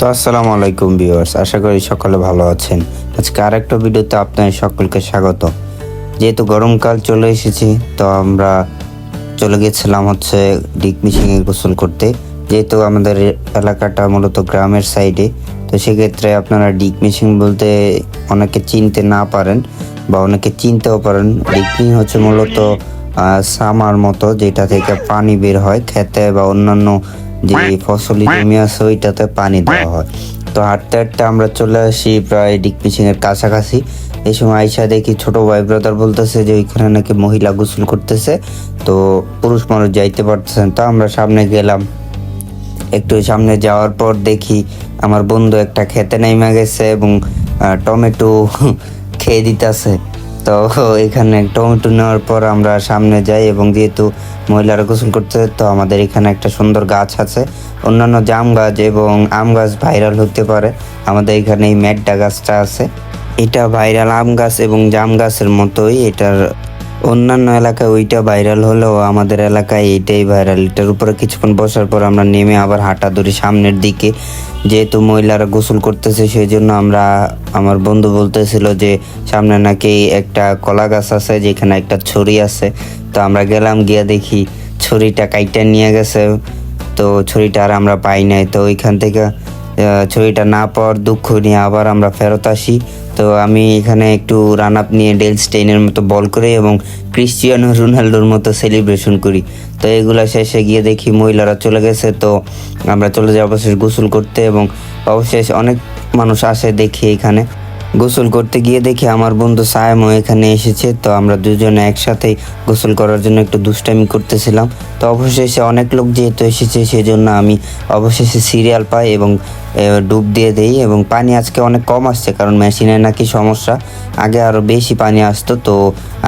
তো আসসালামু আলাইকুম ভিউয়ার্স, আশা করি সকলে ভালো আছেন। আজকে আরেকটা ভিডিওতে আপনাদের সকলকে স্বাগত। যেহেতু গরমকাল চলে এসেছে, তো আমরা চলে গেছিলাম হচ্ছে ডিক মিশিংয়ে গোসল করতে। যেহেতু আমাদের এলাকাটা মূলত গ্রামের সাইডে, তো সেক্ষেত্রে আপনারা ডিক মিশিং বলতে অনেকে চিনতে না পারেন বা অনেকে চিনতেও পারেন। ডিকমিং হচ্ছে মূলত সামার মতো যেটা থেকে পানি বের হয় খেতে বা অন্যান্য যে ফসলি জমি আছে ওইটাতে পানি দেওয়া হয়। তো হাঁটতে হাঁটতে আমরা চলে আসি প্রায় ডিক মিশিং এর কাছাকাছি। এই সময় আইসা দেখি ছোট ভাই ব্রাদার বলতেছে যে ওইখানে নাকি মহিলা গোসল করতেছে। তো পুরুষ মানুষ যাইতে পারতেছেন তো আমরা সামনে গেলাম। একটু সামনে যাওয়ার পর দেখি আমার বন্ধু একটা খেতে নেমে গেছে এবং টমেটো খেয়ে দিতেছে। তো এখানে টমেটো নেওয়ার পর আমরা সামনে যাই এবং যেহেতু মহিলারা গোসল করতে তো আমাদের এখানে একটা সুন্দর গাছ আছে, অন্যান্য জাম গাছ এবং আম গাছ ভাইরাল হতে পারে। আমাদের এখানে এই ম্যাড্ডা গাছটা আছে। এটা ভাইরাল আম গাছ এবং জাম গাছের মতোই এটার অন্যান্য এলাকায় ওইটা ভাইরাল হলেও আমাদের এলাকায় এইটাই ভাইরাল এটার উপরে কিছুক্ষণ বসার পর আমরা নেমে আবার হাঁটা ধরি সামনের দিকে। যেহেতু মহিলারা গোসল করতেছে সেই জন্য আমরা, আমার বন্ধু বলতেছিল যে সামনে নাকি একটা কলা গাছ আছে, যেখানে একটা ছড়ি আছে। তো আমরা গেলাম, গিয়ে দেখি ছড়িটা কাইটা নিয়ে গেছে। তো ছড়িটা আর আমরা পাই নাই। তো ওইখান থেকে ছবিটা না পাওয়ার দুঃখ নিয়ে আবার আমরা ফেরত আসি। তো আমি এখানে একটু রান আপ নিয়ে ডেল স্টেইনের মতো বল করে এবং ক্রিশ্চিয়ানো রোনাল্ডোর মতো সেলিব্রেশন করি। তো এগুলো শেষে গিয়ে দেখি মহিলারা চলে গেছে, তো আমরা চলে যাই অবশেষ গোসল করতে এবং অবশেষ অনেক মানুষ আসে দেখি এখানে। গোসল করতে গিয়ে দেখি আমার বন্ধু সায়েমও এখানে এসেছে, তো আমরা দুজনে একসাথে গোসল করার জন্য একটু দুষ্টামি করতেছিলাম। তো অবশেষে অনেক লোক যেহেতু এসেছে সেই জন্য আমি অবশেষে সিরিয়াল পাই এবং ডুব দিয়ে দেই এবং পানি আজকে অনেক কম আসছে কারণ মেশিনে নাকি সমস্যা। আগে আরও বেশি পানি আসতো, তো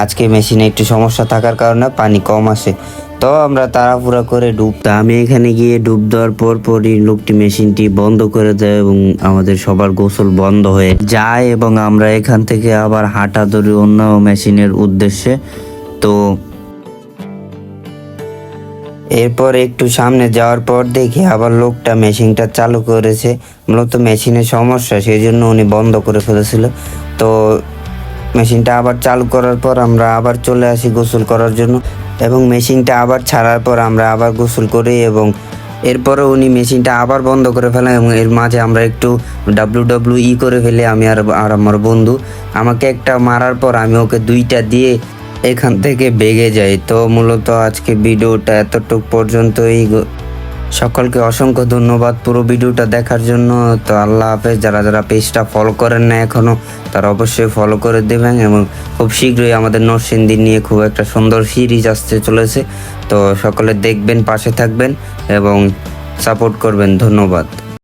আজকে মেশিনে একটু সমস্যা থাকার কারণে পানি কম আসে। তো আমরা তাড়াহুড়া করে ডুব তা আমি এখানে গিয়ে ডুব দেওয়ার পর পরই লোকটি মেশিনটি বন্ধ করে দেয় এবং আমাদের সবার গোসল বন্ধ হয়ে যায় এবং আমরা এখান থেকে আবার হাঁটা ধরি অন্য মেশিনের উদ্দেশ্যে। তো এরপর একটু সামনে যাওয়ার পর দেখি আবার লোকটা মেশিনটা চালু করেছে। মূলত মেশিনের সমস্যা সেই জন্য উনি বন্ধ করে ফেলেছিল। তো মেশিনটা আবার চালু করার পর আমরা আবার চলে আসি গোসল করার জন্য এবং মেশিনটা আবার ছাড়ার পর আমরা আবার গোসল করি এবং এরপরে উনি মেশিনটা আবার বন্ধ করে ফেলেন এবং এর মাঝে আমরা একটু ডাব্লিউ ডাব্লিউ ই করে ফেলে, আমি আর আর আমার বন্ধু। আমাকে একটা মারার পর আমি ওকে দুইটা দিয়ে এখান থেকে বেগে যাই। তো মূলত আজকে ভিডিওটা এতটুক পর্যন্তই। সকলকে অসংখ্য ধন্যবাদ পুরো ভিডিওটা দেখার জন্য। তো আল্লাহ হাফেজ, যারা যারা পেজটা ফলো করেন না এখনও তারা অবশ্যই ফলো করে দেবেন এবং খুব শীঘ্রই আমাদের নরসিংদী নিয়ে খুব একটা সুন্দর সিরিজ আসতে চলেছে। তো সকলে দেখবেন, পাশে থাকবেন এবং সাপোর্ট করবেন। ধন্যবাদ।